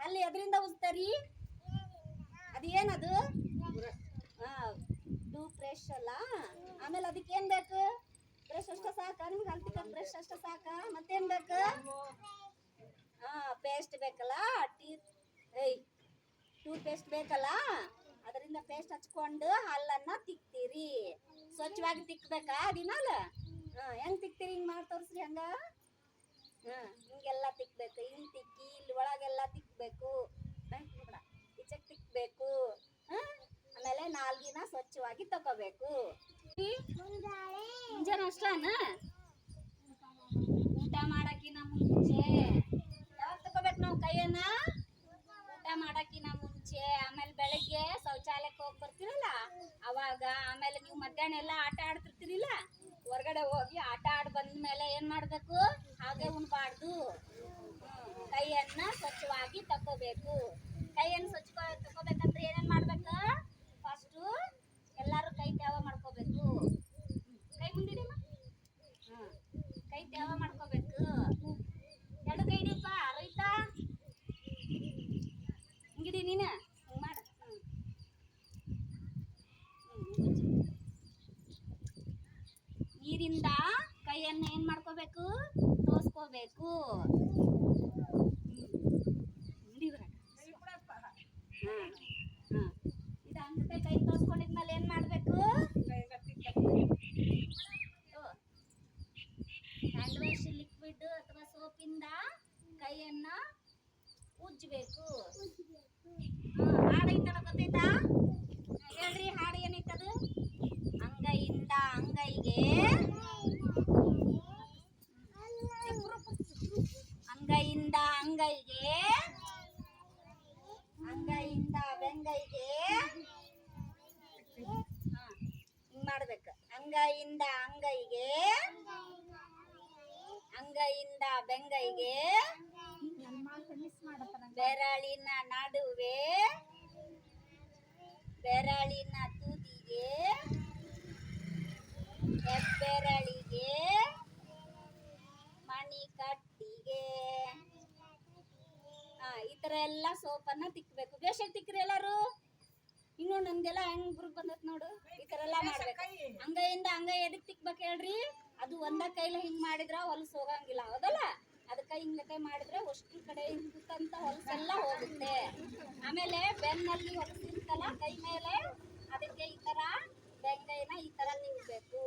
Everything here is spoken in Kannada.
ಅಲ್ಲಿ ಎದರಿಂದ ಉಜ್ತಾರಿ ಅದು ಏನದು ಟೂ ಫ್ರೆಶ್ ಅಲ್ಲ? ಆಮೇಲೆ ಅದಕ್ಕೆ ಏನ್ ಬೇಕು? ಫ್ರೆಶ್ ಅಷ್ಟ ಸಾಕ? ನಿಮ್ಗೆ ಅಂತಿಕ ಫ್ರೆಶ್ ಅಷ್ಟ ಸಾಕ? ಮತ್ತೇನ್ ಬೇಕು? ಹಾ ಪೇಸ್ಟ್ ಬೇಕಲ್ಲ? ಟೀ ಏಯ್ ಟೂತ್ ಪೇಸ್ಟ್ ಬೇಕಲ್ಲ? ಅದರಿಂದ ಪೇಸ್ಟ್ ಹಚ್ಕೊಂಡು ಹಲ್ಲನ್ನ ತಿಕ್ತೀರಿ. ಸ್ವಚ್ಛವಾಗಿ ತಿಕ್ಬೇಕಾ ದಿನಾಲ? ಹಾ ಹೆಂಗ್ ತಿಕ್ತೀರಿ? ಹಿಂಗ್ ಮಾಡಿ ತೋರಿಸ್ರಿ ಹಂಗ. ಹಿಂಗೆಲ್ಲ ತಿಕ್ಬೇಕು, ಹಿಂಗ್ ತಿಕ್ಕಿ ಇಲ್ಲಿ ಒಳಗೆಲ್ಲ ತಿಕ್ಬೇಕು. ಈಚೆಗೆ ತಿಕ್ಬೇಕು. ಆಮೇಲೆ ನಾಲ್ಗಿನ ಸ್ವಚ್ಛವಾಗಿ ತಗೋಬೇಕು ಮುಂಜಾನೆ ಅಷ್ಟನ? ಊಟ ಮಾಡಕ್ಕಿನ ಮುಂಚೆ. ಯಾವಾಗ ತಗೋಬೇಕು ನಾವು ಕೈಯನ್ನ? ಊಟ ಮಾಡಕ್ಕಿನ ಮುಂಚೆ. ಆಮೇಲೆ ಬೆಳಗ್ಗೆ ಶೌಚಾಲಯಕ್ಕೆ ಹೋಗಿ ಬರ್ತೀರಲ್ಲ? ಅವಾಗ ಆಮೇಲೆ ನೀವು ಮಧ್ಯಾಹ್ನ ಎಲ್ಲ ಆಟ ಆಡ್ತಿರ್ತೀರಿಲ್ಲ? ಹೊರಗಡೆ ಹೋಗಿ ಆಟ ಆಡ್ ಬಂದ ಮೇಲೆ ಏನ್ ಮಾಡ್ಬೇಕು? ಹಾಗೆ ಉಣ್ಬಾರ್ದು. ಕೈಯನ್ನ ಸ್ವಚ್ಛವಾಗಿ ತಕೋಬೇಕು ಕೈಯನ್ನು ಸ್ವಚ್ಛ ತಕೋಬೇಕಂದ್ರೆ ಏನೇನು ಮಾಡ್ಬೇಕು? ಫಸ್ಟು ಎಲ್ಲರೂ ಕೈ ತ್ಯಾವ ಮಾಡ್ಕೋಬೇಕು. ಕೈ ಹ್ಮ್. ಕೈ ತ್ಯಾವ ಮಾಡ್ಕೋಬೇಕು. ಎರಡು ಕೈ ಹಿಡಿಯಪ್ಪ ರೈತ. ಹಿಂಗಿಡಿ ನೀನು. ಹಿಂಗೆ ಮಾಡ. ನೀರಿಂದ ಕೈಯನ್ನ ಏನು ಮಾಡ್ಕೋಬೇಕು? ತೋಸ್ಕೋಬೇಕು ಇದು ಅಂಗತೆ ಕೈ ತೋರ್ಸ್ಕೊಂಡಿದ್ಮೇಲೆ ಏನ್ ಮಾಡ್ಬೇಕು ಹ್ಯಾಂಡ್ ವಾಶ್ ಲಿಕ್ವಿಡ್ ಅಥವಾ ಸೋಪಿಂದ ಕೈಯನ್ನ ಉಜ್ಜಬೇಕು ಹಾಡು ಐತಲ್ಲ ಗೊತ್ತೈತಾ ಹೇಳ್ರಿ ಹಾಡು ಏನೈತದು ಅಂಗೈಯಿಂದ ಅಂಗೈಗೆ ಅಂಗೈಯಿಂದ ಅಂಗೈಗೆ. ಅಂಗೈಯಿಂದ ಬೆಂಗೈಗೆ. ಮಾಡ್ಬೇಕು. ಅಂಗೈಯಿಂದ ಅಂಗೈಗೆ. ಅಂಗೈಯಿಂದ ಬೆಂಗೈಗೆ. ಬೆರಳಿನ ನಡುವೆ. ಬೆರಳಿನ ತುದಿಗೆ. ಹೆಬ್ಬೆರಳಿಗೆ ಮಣಿಕಟ್ಟಿಗೆ. ಹಾ ತರ ಎಲ್ಲ ಸೋಪನ್ನ ತಿಕ್ಕಬೇಕು ಬೇಷಾಗಿ ತಿಕ್ಕ್ರಿ ಎಲ್ಲರೂ. ಇನ್ನು ನಮ್ಗೆಲ್ಲ ಹೆಂಗ್ ಗ್ರೂಪ್ ಬಂದತ್ ನೋಡು. ಈ ತರ ಎಲ್ಲ ಮಾಡ್ಬೇಕು. ಅಂಗೈಯಿಂದ ಅಂಗೈ ಎದಕ್ ತಿಕ್ಬೇಕು ಹೇಳ್ರಿ? ಅದು ಒಂದ ಕೈಲ ಹಿಂಗ್ ಮಾಡಿದ್ರ ಹೊಲಸ್ ಹೋಗಂಗಿಲ್ಲ. ಹೌದಲ್ಲ? ಅದಕ್ಕ ಹಿಂಗ ಕೈ ಮಾಡಿದ್ರೆ ಅಷ್ಟು ಕಡೆ ಇರ್ತಂತ ಹೊಲಸೆಲ್ಲ ಹೋಗುತ್ತೆ. ಆಮೇಲೆ ಬೆನ್ನಲ್ಲಿ ಹೊಲಸ್ ಇರ್ತಲ್ಲ ಕೈ ಮೇಲೆ ಅದಕ್ಕೆ ಈ ತರ ಬೆಂಗೈನ ಈ ತರ ತಿಕ್ಬೇಕು.